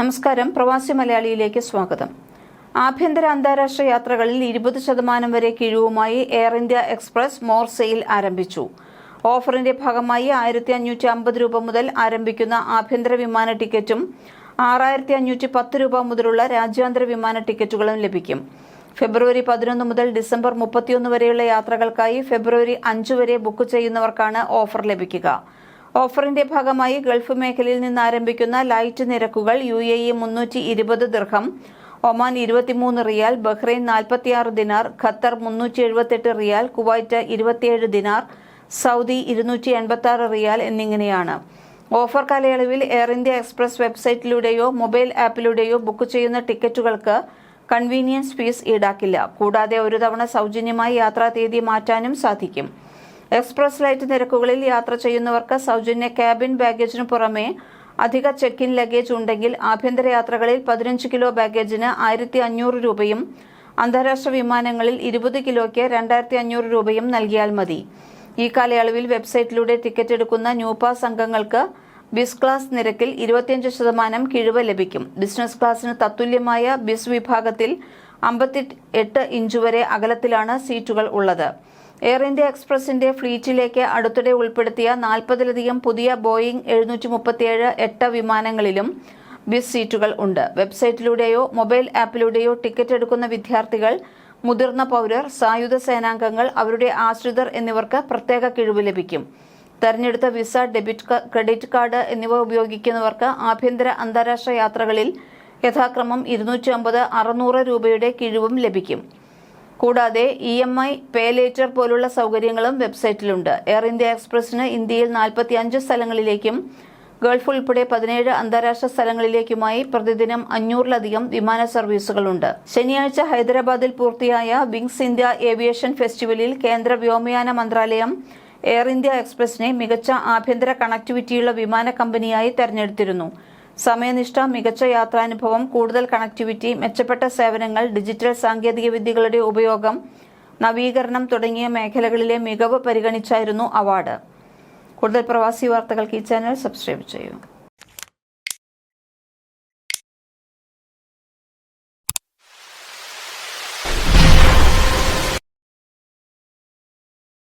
നമസ്കാരം. പ്രവാസി മലയാളിയിലേക്ക് സ്വാഗതം. ആഭ്യന്തര അന്താരാഷ്ട്ര യാത്രകളിൽ ഇരുപത് ശതമാനം വരെ കിഴിവുമായി air India express more sale ആരംഭിച്ചു. ഓഫറിന്റെ ഭാഗമായി ആയിരത്തി അഞ്ഞൂറ്റി അമ്പത് രൂപ മുതൽ ആരംഭിക്കുന്ന ആഭ്യന്തര വിമാന ടിക്കറ്റും ആറായിരത്തി അഞ്ഞൂറ്റി പത്ത് രൂപ മുതലുള്ള രാജ്യാന്തര വിമാന ടിക്കറ്റുകളും ലഭിക്കും. ഫെബ്രുവരി പതിനൊന്ന് മുതൽ ഡിസംബർ മുപ്പത്തിയൊന്ന് വരെയുള്ള യാത്രകൾക്കായി ഫെബ്രുവരി അഞ്ച് വരെ ബുക്ക് ചെയ്യുന്നവർക്കാണ് ഓഫർ ലഭിക്കുക. ഓഫറിന്റെ ഭാഗമായി ഗൾഫ് മേഖലയിൽ നിന്ന് ആരംഭിക്കുന്ന ലൈറ്റ് നിരക്കുകൾ യു എ ഇ മുന്നൂറ്റി ഇരുപത് ദിർഹം ഒമാൻ ഇരുപത്തിമൂന്ന് റിയാൽ ബഹ്റൈൻ നാൽപ്പത്തിയാറ് ദിനാർ ഖത്തർ മുന്നൂറ്റി എഴുപത്തെട്ട് റിയാൽ കുവൈറ്റ് ഇരുപത്തിയേഴ് ദിനാർ സൗദി ഇരുന്നൂറ്റി എൺപത്തി റിയാൽ എന്നിങ്ങനെയാണ്. ഓഫർ കാലയളവിൽ എയർ ഇന്ത്യ എക്സ്പ്രസ് വെബ്സൈറ്റിലൂടെയോ മൊബൈൽ ആപ്പിലൂടെയോ ബുക്ക് ചെയ്യുന്ന ടിക്കറ്റുകൾക്ക് കൺവീനിയൻസ് ഫീസ് ഈടാക്കില്ല. കൂടാതെ ഒരു തവണ സൗജന്യമായി യാത്രാ തീയതി മാറ്റാനും സാധിക്കും. എക്സ്പ്രസ് ലൈറ്റ് നിരക്കുകളിൽ യാത്ര ചെയ്യുന്നവർക്ക് സൗജന്യ ക്യാബിൻ ബാഗേജിനു പുറമെ അധിക ചെക്ക് ഇൻ ലഗേജ് ഉണ്ടെങ്കിൽ ആഭ്യന്തര യാത്രകളിൽ പതിനഞ്ച് കിലോ ബാഗേജിന് ആയിരത്തി അഞ്ഞൂറ് രൂപയും അന്താരാഷ്ട്ര വിമാനങ്ങളിൽ ഇരുപത് കിലോയ്ക്ക് രണ്ടായിരത്തി അഞ്ഞൂറ് രൂപയും നൽകിയാൽ മതി. ഈ കാലയളവിൽ വെബ്സൈറ്റിലൂടെ ടിക്കറ്റ് എടുക്കുന്ന ന്യൂപാസ് അംഗങ്ങൾക്ക് ബിസ് ക്ലാസ് നിരക്കിൽ ഇരുപത്തിയഞ്ച് ശതമാനം കിഴിവ് ലഭിക്കും. ബിസിനസ് ക്ലാസ്സിന് തത്തുല്യമായ ബിസ് വിഭാഗത്തിൽ അമ്പത്തി എട്ട് ഇഞ്ച് വരെ അകലത്തിലാണ് സീറ്റുകൾ ഉള്ളത്. എയർ ഇന്ത്യ എക്സ്പ്രസിന്റെ ഫ്ലീറ്റിലേക്ക് അടുത്തിടെ ഉൾപ്പെടുത്തിയ നാൽപ്പതിലധികം പുതിയ ബോയിംഗ് എഴുന്നൂറ്റി മുപ്പത്തിയേഴ് എട്ട് വിമാനങ്ങളിലും ബിസ് സീറ്റുകൾ ഉണ്ട്. വെബ്സൈറ്റിലൂടെയോ മൊബൈൽ ആപ്പിലൂടെയോ ടിക്കറ്റ് എടുക്കുന്ന വിദ്യാർത്ഥികൾ മുതിർന്ന പൗരർ സായുധ സേനാംഗങ്ങൾ അവരുടെ ആശ്രിതർ എന്നിവർക്ക് പ്രത്യേക കിഴിവ് ലഭിക്കും. തെരഞ്ഞെടുത്ത വിസ ഡെബിറ്റ് ക്രെഡിറ്റ് കാർഡ് എന്നിവ ഉപയോഗിക്കുന്നവർക്ക് ആഭ്യന്തര അന്താരാഷ്ട്ര യാത്രകളിൽ യഥാക്രമം ഇരുന്നൂറ്റി അമ്പത് അറുന്നൂറ് രൂപയുടെ കിഴിവും ലഭിക്കും. കൂടാതെ E M I pay later പോലുള്ള സൗകര്യങ്ങളും വെബ്സൈറ്റിലുണ്ട്. എയർ ഇന്ത്യ എക്സ്പ്രസിന് ഇന്ത്യയിൽ നാൽപ്പത്തി അഞ്ച് സ്ഥലങ്ങളിലേക്കും ഗൾഫ് ഉൾപ്പെടെ പതിനേഴ് അന്താരാഷ്ട്ര സ്ഥലങ്ങളിലേക്കുമായി പ്രതിദിനം അഞ്ഞൂറിലധികം വിമാന സർവീസുകളുണ്ട്. ശനിയാഴ്ച ഹൈദരാബാദിൽ പൂർത്തിയായ വിങ്സ് ഇന്ത്യ ഏവിയേഷൻ ഫെസ്റ്റിവലിൽ കേന്ദ്ര വ്യോമയാന മന്ത്രാലയം എയർ ഇന്ത്യ എക്സ്പ്രസിനെ മികച്ച ആഭ്യന്തര കണക്ടിവിറ്റിയുള്ള വിമാന കമ്പനിയായി തെരഞ്ഞെടുത്തിരുന്നു. സമയനിഷ്ഠ മികച്ച യാത്രാനുഭവം കൂടുതൽ കണക്ടിവിറ്റി മെച്ചപ്പെട്ട സേവനങ്ങൾ ഡിജിറ്റൽ സാങ്കേതിക വിദ്യകളുടെ ഉപയോഗം നവീകരണം തുടങ്ങിയ മേഖലകളിലെ മികവ് പരിഗണിച്ചായിരുന്നു അവാർഡ്. കൂടുതൽ പ്രവാസി വാർത്തകൾക്ക് ഈ ചാനൽ സബ്സ്ക്രൈബ് ചെയ്യൂ.